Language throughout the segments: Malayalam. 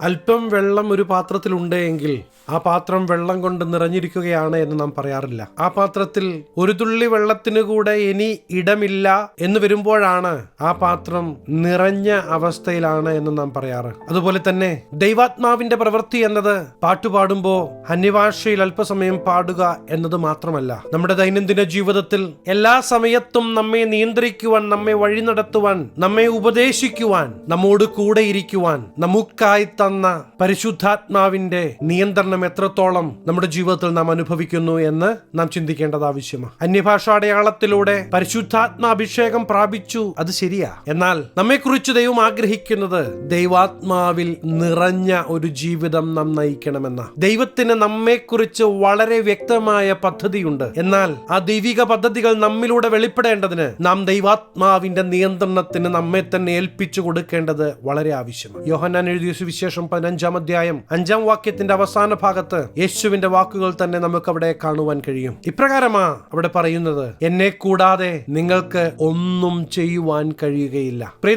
അല്പം വെള്ളം ഒരു പാത്രത്തിലുണ്ട് എങ്കിൽ ആ പാത്രം വെള്ളം കൊണ്ട് നിറഞ്ഞിരിക്കുകയാണ് എന്ന് നാം പറയാറില്ല. ആ പാത്രത്തിൽ ഒരു തുള്ളി വെള്ളത്തിന് കൂടെ ഇനി ഇടമില്ല എന്ന് വരുമ്പോഴാണ് ആ പാത്രം നിറഞ്ഞ അവസ്ഥയിലാണ് എന്ന് നാം പറയാറ്. അതുപോലെ തന്നെ ദൈവാത്മാവിന്റെ പ്രവൃത്തി എന്നത് പാട്ടുപാടുമ്പോ അന്യഭാഷയിൽ അല്പസമയം പാടുക എന്നത് മാത്രമല്ല. നമ്മുടെ ദൈനംദിന ജീവിതത്തിൽ എല്ലാ സമയത്തും നമ്മെ നിയന്ത്രിക്കുവാൻ നമ്മെ വഴി നടത്തുവാൻ നമ്മെ ഉപദേശിക്കുവാൻ നമ്മോട് കൂടെ ഇരിക്കുവാൻ നമുക്കായി തന്ന പരിശുദ്ധാത്മാവിന്റെ നിയന്ത്രണം എത്രത്തോളം നമ്മുടെ ജീവിതത്തിൽ നാം അനുഭവിക്കുന്നു എന്ന് നാം ചിന്തിക്കേണ്ടത് ആവശ്യമാണ്. അന്യഭാഷ അടയാളത്തിലൂടെ പരിശുദ്ധാത്മാഭിഷേകം പ്രാപിച്ചു അത് ശരിയാ. എന്നാൽ നമ്മെക്കുറിച്ച് ദൈവം ആഗ്രഹിക്കുന്നത് ദൈവാത്മാവിൽ നിറഞ്ഞ ഒരു ജീവിതം നാം നയിക്കണമെന്ന. ദൈവത്തിന് നമ്മെക്കുറിച്ച് വളരെ വ്യക്തമായ പദ്ധതിയുണ്ട്. എന്നാൽ ആ ദൈവിക പദ്ധതികൾ നമ്മിലൂടെ വെളിപ്പെടേണ്ടതിന് നാം ദൈവാത്മാവിന്റെ നിയന്ത്രണത്തിന് നമ്മെ തന്നെ ഏൽപ്പിച്ചു കൊടുക്കേണ്ടത് വളരെ ആവശ്യമാണ്. യോഹന്നാൻ എഴുതിയ സുവിശേഷം പതിനഞ്ചാം അധ്യായം അഞ്ചാം വാക്യത്തിന്റെ അവസാന ഭാഗത്ത് യേശുവിന്റെ വാക്കുകൾ തന്നെ നമുക്ക് അവിടെ കാണുവാൻ കഴിയും. ഇപ്രകാരമാ അവിടെ പറയുന്നത് എന്നെ കൂടാതെ നിങ്ങൾക്ക് ഒന്നും ചെയ്യുവാൻ കഴിയുകയില്ല. പ്രിയ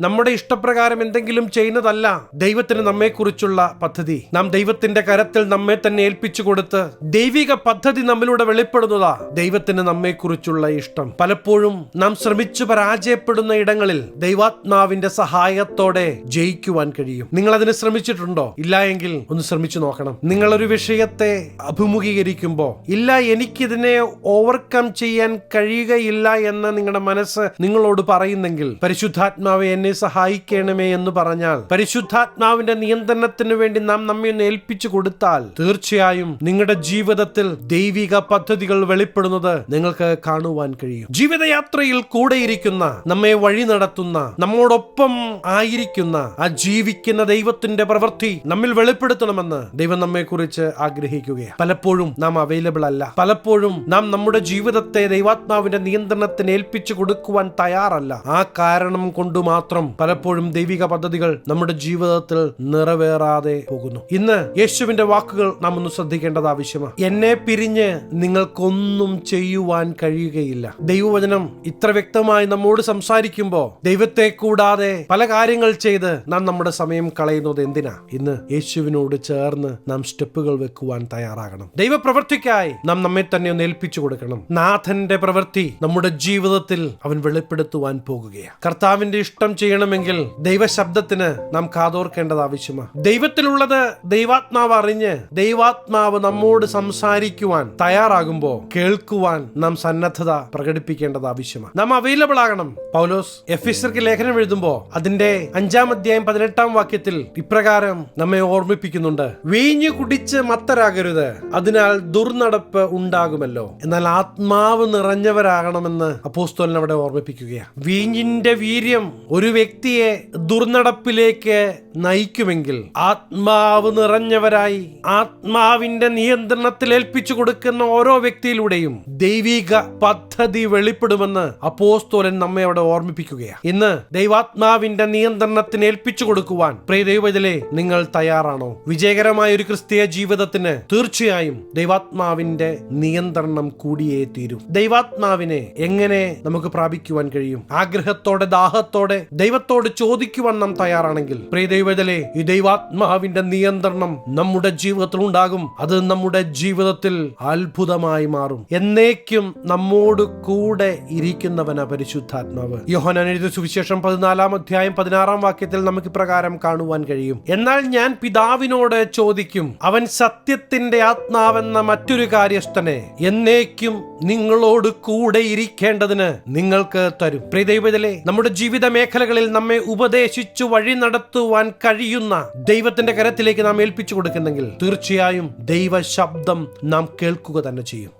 നമ്മുടെ ഇഷ്ടപ്രകാരം എന്തെങ്കിലും ചെയ്യുന്നതല്ല ദൈവത്തിന് നമ്മെക്കുറിച്ചുള്ള പദ്ധതി. നാം ദൈവത്തിന്റെ കരത്തിൽ നമ്മെ തന്നെ ഏൽപ്പിച്ചു കൊടുത്ത് ദൈവിക പദ്ധതി നമ്മിലൂടെ വെളിപ്പെടുന്നതാ ദൈവത്തിന് നമ്മെക്കുറിച്ചുള്ള ഇഷ്ടം. പലപ്പോഴും നാം ശ്രമിച്ചു പരാജയപ്പെടുന്ന ഇടങ്ങളിൽ ദൈവാത്മാവിന്റെ സഹായത്തോടെ ജയിക്കുവാൻ കഴിയും. നിങ്ങൾ അതിന് ശ്രമിച്ചിട്ടുണ്ടോ? ഇല്ല എങ്കിൽ ഒന്ന് ശ്രമിച്ചു നോക്കണം. നിങ്ങൾ നിങ്ങളൊരു വിഷയത്തെ അഭിമുഖീകരിക്കുമ്പോ ഇല്ല എനിക്കിതിനെ ഓവർകം ചെയ്യാൻ കഴിയുകയില്ല എന്ന് നിങ്ങളുടെ മനസ്സ് നിങ്ങളോട് പറയുന്നെങ്കിൽ പരിശുദ്ധാത്മാവ് എന്നെ സഹായിക്കണമേ എന്ന് പറഞ്ഞാൽ പരിശുദ്ധാത്മാവിന്റെ നിയന്ത്രണത്തിന് വേണ്ടി നാം നമ്മെ ഒന്ന് ഏൽപ്പിച്ചു കൊടുത്താൽ തീർച്ചയായും നിങ്ങളുടെ ജീവിതത്തിൽ ദൈവിക പദ്ധതികൾ വെളിപ്പെടുന്നത് നിങ്ങൾക്ക് കാണുവാൻ കഴിയും. ജീവിതയാത്രയിൽ കൂടെയിരിക്കുന്ന നമ്മെ വഴി നടത്തുന്ന നമ്മോടൊപ്പം ആയിരിക്കുന്ന ആ ജീവിക്കുന്ന ദൈവത്തിന്റെ പ്രവൃത്തി നമ്മിൽ വെളിപ്പെടുത്തണമെന്ന് ദൈവം നമ്മെ കുറിച്ച് ആഗ്രഹിക്കുകയാണ്. പലപ്പോഴും നാം അവൈലബിൾ അല്ല. പലപ്പോഴും നാം നമ്മുടെ ജീവിതത്തെ ദൈവാത്മാവിന്റെ നിയന്ത്രണത്തിന് ഏൽപ്പിച്ചു കൊടുക്കുവാൻ തയ്യാറല്ല. ആ കാരണം കൊണ്ട് മാത്രം പലപ്പോഴും ദൈവിക പദ്ധതികൾ നമ്മുടെ ജീവിതത്തിൽ നിറവേറാതെ പോകുന്നു. ഇന്ന് യേശുവിന്റെ വാക്കുകൾ നാം ഒന്ന് ശ്രദ്ധിക്കേണ്ടത് ആവശ്യമാണ്. എന്നെ പിരിഞ്ഞ് നിങ്ങൾക്കൊന്നും ചെയ്യുവാൻ കഴിയുകയില്ല. ദൈവവചനം ഇത്ര വ്യക്തമായി നമ്മോട് സംസാരിക്കുമ്പോൾ ദൈവത്തെ കൂടാതെ പല കാര്യങ്ങൾ ചെയ്ത് നാം നമ്മുടെ സമയം കളയുന്നത് എന്തിനാ? ഇന്ന് യേശുവിനോട് ചേർന്ന് നാം സ്റ്റെപ്പുകൾ വെക്കുവാൻ തയ്യാറാകണം. ദൈവപ്രവൃത്തിക്കായി നാം നമ്മെ തന്നെ ഒന്ന് ഏൽപ്പിച്ചു കൊടുക്കണം. നാഥന്റെ പ്രവൃത്തി നമ്മുടെ ജീവിതത്തിൽ അവൻ വെളിപ്പെടുത്തുവാൻ പോകുകയാണ്. കർത്താവിന്റെ ഇഷ്ടം ചെയ്യണമെങ്കിൽ ദൈവശബ്ദത്തിന് നാം കാതോർക്കേണ്ടത് ആവശ്യമാണ്. ദൈവത്തിലുള്ളത് ദൈവാത്മാവ് അറിഞ്ഞ് ദൈവാത്മാവ് നമ്മോട് സംസാരിക്കുവാൻ തയ്യാറാകുമ്പോൾ കേൾക്കുവാൻ നാം സന്നദ്ധത പ്രകടിപ്പിക്കേണ്ടത് ആവശ്യമാണ്. നാം അവൈലബിൾ ആകണം. പൗലോസ് എഫീസർക്ക് ലേഖനം എഴുതുമ്പോൾ അതിന്റെ അഞ്ചാം അധ്യായം പതിനെട്ടാം വാക്യത്തിൽ ഇപ്രകാരം നമ്മെ ഓർമ്മിപ്പിക്കുന്നുണ്ട്. വീഞ്ഞു കുടിച്ച് മത്തരാകരുത്. അതിനാൽ ദുർനടപ്പ് ഉണ്ടാകുമല്ലോ. എന്നാൽ ആത്മാവ് നിറഞ്ഞവരാകണമെന്ന് അപ്പോസ്തോലൻ അവിടെ ഓർമ്മിപ്പിക്കുകയാണ് വീഞ്ഞിന്റെ വീര്യം ഒരു വ്യക്തിയെ ദുർനടപ്പിലേക്ക് നയിക്കുമെങ്കിൽ ആത്മാവ് നിറഞ്ഞവരായി ആത്മാവിന്റെ നിയന്ത്രണത്തിൽ ഏൽപ്പിച്ചു കൊടുക്കുന്ന ഓരോ വ്യക്തിയിലൂടെയും ദൈവിക പദ്ധതി വെളിപ്പെടുമെന്ന് അപ്പോസ്തോലൻ നമ്മെ അവിടെ ഓർമ്മിപ്പിക്കുകയാണ് ഇന്ന് ദൈവാത്മാവിന്റെ നിയന്ത്രണത്തിന് ഏൽപ്പിച്ചു കൊടുക്കുവാൻ പ്രിയ ദൈവത്തിലെ നിങ്ങൾ തയ്യാറാണോ? വിജയകരമായ ഒരു ക്രിസ്തീയ ജീവിതത്തിന് തീർച്ചയായും ദൈവാത്മാവിന്റെ നിയന്ത്രണം കൂടിയേ തീരും. ദൈവാത്മാവിനെ എങ്ങനെ നമുക്ക് പ്രാപിക്കുവാൻ കഴിയും? ആഗ്രഹത്തോടെ ദാഹത്തോടെ ദൈവത്തോട് ചോദിക്കുവാൻ നാം തയ്യാറാണെങ്കിൽ പ്രിയ ദൈവത്തിലെ ഈ ദൈവാത്മാവിന്റെ നിയന്ത്രണം നമ്മുടെ ജീവിതത്തിൽ ഉണ്ടാകും. അത് നമ്മുടെ ജീവിതത്തിൽ അത്ഭുതമായി മാറും. എന്നേക്കും നമ്മോട് കൂടെ ഇരിക്കുന്നവന പരിശുദ്ധാത്മാവ്. യോഹനാൻ എഴുതിയ സുവിശേഷം പതിനാലാം അധ്യായം പതിനാറാം വാക്യത്തിൽ നമുക്ക് പ്രകാരം കാണുവാൻ കഴിയും. എന്നാൽ ഞാൻ പിതാവിനോട് ചോദിക്കും അവൻ സത്യത്തിന്റെ ആത്മാവെന്ന മറ്റൊരു കാര്യസ്ഥനെ എന്നേക്കും നിങ്ങളോട് കൂടെ ഇരിക്കേണ്ടതിന് നിങ്ങൾക്ക് തരും. പ്രിയദൈവത്തിലെ നമ്മുടെ ജീവിത മേഖലകളിൽ നമ്മെ ഉപദേശിച്ചു വഴി നടത്തുവാൻ കഴിയുന്ന ദൈവത്തിന്റെ കരത്തിലേക്ക് നാം ഏൽപ്പിച്ചു കൊടുക്കുന്നെങ്കിൽ തീർച്ചയായും ദൈവ ശബ്ദം നാം കേൾക്കുക തന്നെ ചെയ്യും.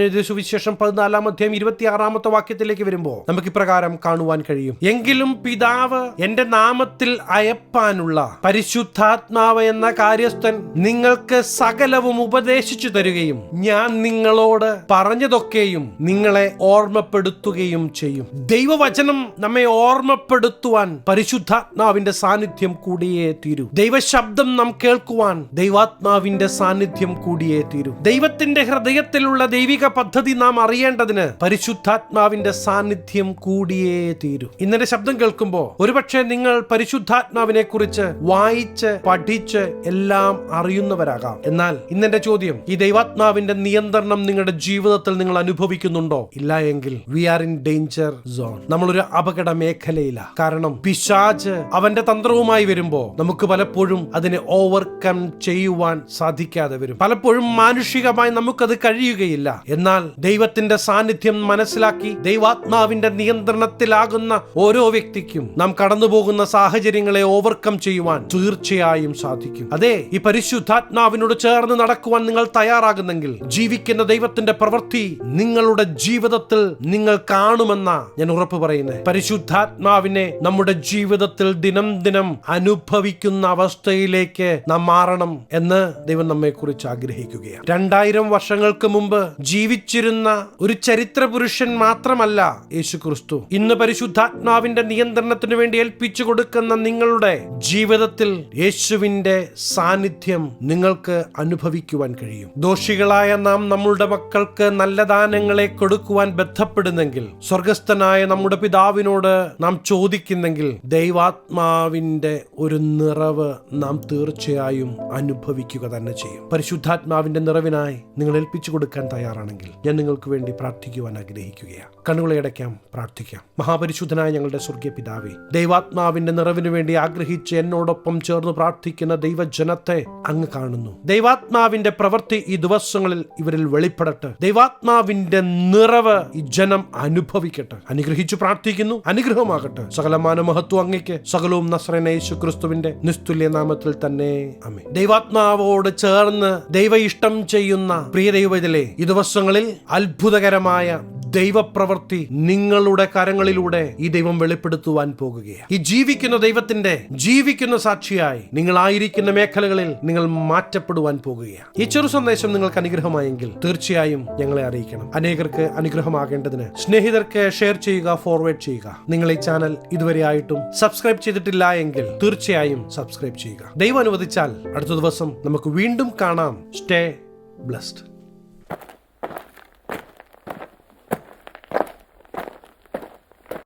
എഴുതിയ സുവിശേഷം പതിനാലാം അധ്യായം ഇരുപത്തിയാറാമത്തെ വാക്യത്തിലേക്ക് വരുമ്പോൾ നമുക്ക് ഇപ്രകാരം കാണുവാൻ കഴിയും. എങ്കിലും പിതാവ് എന്റെ നാമത്തിൽ അയപ്പാനുള്ള പരിശുദ്ധാത്മാവ് എന്ന കാര്യസ്ഥൻ നിങ്ങൾക്ക് സകലവും ഉപദേശിച്ചു തരുകയും ഞാൻ നിങ്ങളോട് പറഞ്ഞതൊക്കെയും നിങ്ങളെ ഓർമ്മപ്പെടുത്തുകയും ചെയ്യും. ദൈവവചനം നമ്മെ ഓർമ്മപ്പെടുത്തുവാൻ പരിശുദ്ധാത്മാവിന്റെ സാന്നിധ്യം കൂടിയേ തീരൂ. ദൈവശബ്ദം നാം കേൾക്കുവാൻ ദൈവാത്മാവിന്റെ സാന്നിധ്യം കൂടിയേ തീരൂ. ദൈവത്തിന്റെ ഹൃദയത്തിലുള്ള ദൈവിക പദ്ധതി നാം അറിയേണ്ടതിന് പരിശുദ്ധാത്മാവിന്റെ സാന്നിധ്യം കൂടിയേ തീരൂ. ഇന്നലെ ശബ്ദം കേൾക്കുമ്പോൾ ഒരുപക്ഷെ നിങ്ങൾ പരിശുദ്ധാത്മാവിനെ കുറിച്ച് വായിച്ച് പഠിച്ച് എല്ലാം അറിയുന്നവരാകാം. എന്നാൽ ഇന്നെന്റെ ചോദ്യം ഈ ദൈവാത്മാവിന്റെ നിയന്ത്രണം നിങ്ങളുടെ ജീവിതത്തിൽ നിങ്ങൾ അനുഭവിക്കുന്നുണ്ടോ? ഇല്ല എങ്കിൽ we are in danger zone നമ്മളൊരു അപകട മേഖലയില. കാരണം പിശാജ് അവന്റെ തന്ത്രവുമായി വരുമ്പോ നമുക്ക് പലപ്പോഴും അതിനെ ഓവർകം ചെയ്യുവാൻ സാധിക്കാതെ വരും. പലപ്പോഴും മാനുഷികമായി നമുക്കത് കഴിയുകയില്ല. എന്നാൽ ദൈവത്തിന്റെ സാന്നിധ്യം മനസ്സിലാക്കി ദൈവാത്മാവിന്റെ നിയന്ത്രണത്തിലാകുന്ന ഓരോ വ്യക്തിക്കും നാം കടന്നുപോകുന്ന സാഹചര്യങ്ങളെ ഓവർകം ചെയ്യുവാൻ തീർച്ചയായും സാധിക്കും. അതെ ഈ പരിശുദ്ധാത്മാവിനോട് ചേർന്ന് നടക്കുവാൻ നിങ്ങൾ തയ്യാറാകുന്നെങ്കിൽ ജീവിക്കുന്ന ദൈവത്തിന്റെ പ്രവൃത്തി നിങ്ങളുടെ ജീവിതത്തിൽ നിങ്ങൾ കാണുമെന്ന ഞാൻ ഉറപ്പ് പറയുന്നത് പരിശുദ്ധാത്മാവിനെ നമ്മുടെ ജീവിതത്തിൽ ദിനം ദിനം അനുഭവിക്കുന്ന അവസ്ഥയിലേക്ക് നാം മാറണം എന്ന് ദൈവം നമ്മെ കുറിച്ച് ആഗ്രഹിക്കുകയാണ്. രണ്ടായിരം വർഷങ്ങൾക്ക് മുമ്പ് ജീവിച്ചിരുന്ന ഒരു ചരിത്ര പുരുഷൻ മാത്രമല്ല യേശു ക്രിസ്തു ഇന്ന് പരിശുദ്ധാത്മാവിന്റെ നിയന്ത്രണത്തിന് വേണ്ടി ഏൽപ്പിച്ചു കൊടുക്കുന്ന നിങ്ങളുടെ ജീവിതത്തിൽ യേശുവിന്റെ സാന്നിധ്യം നിങ്ങൾക്ക് അനുഭവിക്കുവാൻ കഴിയും. ദോഷികളായ നാം നമ്മളുടെ മക്കൾക്ക് നല്ല ദാനങ്ങളെ കൊടുക്കുവാൻ ബന്ധപ്പെടുന്നെങ്കിൽ സ്വർഗസ്ഥനായ നമ്മുടെ പിതാവിനോട് നാം ചോദിക്കുന്നെങ്കിൽ ദൈവാത്മാവിന്റെ ഒരു നിറവ് നാം തീർച്ചയായും അനുഭവിക്കുക തന്നെ ചെയ്യും. പരിശുദ്ധാത്മാവിന്റെ നിറവിനായി നിങ്ങൾ ഏൽപ്പിച്ചു കൊടുക്കാൻ തയ്യാറാണെങ്കിൽ ഞാൻ നിങ്ങൾക്ക് വേണ്ടി പ്രാർത്ഥിക്കുവാൻ ആഗ്രഹിക്കുകയാണ്. കണ്ണുകളെ അടയ്ക്കാം പ്രാർത്ഥിക്കാം. മഹാപരിശുദ്ധനായ ഞങ്ങളുടെ സ്വർഗീയ പിതാവേ ദൈവാത്മാവിന്റെ നിറവിന് വേണ്ടി ആഗ്രഹിച്ച് എന്നോടൊപ്പം ചേർന്ന് പ്രാർത്ഥിക്കുന്ന ദൈവജനത്തെ അങ്ങ് കാണുന്നു. ദൈവാത്മാവിന്റെ പ്രവൃത്തി ഈ ദിവസങ്ങളിൽ ഇവരിൽ വെളിപ്പെടട്ടെ. ദൈവാത്മാവിന്റെ നിറവ് ഈ ജനം അനുഭവിക്കട്ടെ. അനുഗ്രഹിച്ചു പ്രാർത്ഥിക്കുന്നു അനുഗ്രഹമാകട്ടെ. സകലമാന മഹത്വം അങ്ങയ്ക്ക്. സകലവും നസ്രന യേശു ക്രിസ്തുവിന്റെ നിസ്തുല്യ നാമത്തിൽ തന്നെ. അമേ ദൈവാത്മാവോട് ചേർന്ന് ദൈവ ഇഷ്ടം ചെയ്യുന്ന പ്രിയ ദൈവത്തിലെ ഈ ദിവസങ്ങളിൽ അത്ഭുതകരമായ ദൈവപ്രവൃത്തി നിങ്ങളുടെ കരങ്ങളിലൂടെ ഈ ദൈവം വെളിപ്പെടുത്തുവാൻ പോകുകയാണ്. ഈ ജീവിക്കുന്ന ദൈവത്തിന്റെ ജീവിക്കുന്ന സാക്ഷിയായി നിങ്ങളായിരിക്കുന്ന മേഖലകളിൽ നിങ്ങൾ മാറ്റപ്പെടുവാൻ പോകുകയാണ്. ഈ ചെറു സന്ദേശം നിങ്ങൾക്ക് അനുഗ്രഹമായെങ്കിൽ തീർച്ചയായും ഞങ്ങളെ അറിയിക്കണം. അനേകർക്ക് അനുഗ്രഹമാകേണ്ടതിന് സ്നേഹിതർക്ക് ഷെയർ ചെയ്യുക ഫോർവേഡ് ചെയ്യുക. നിങ്ങൾ ഈ ചാനൽ ഇതുവരെ ആയിട്ടും സബ്സ്ക്രൈബ് ചെയ്തിട്ടില്ല എങ്കിൽ തീർച്ചയായും സബ്സ്ക്രൈബ് ചെയ്യുക. ദൈവം അനുവദിച്ചാൽ അടുത്ത ദിവസം നമുക്ക് വീണ്ടും കാണാം. Stay blessed.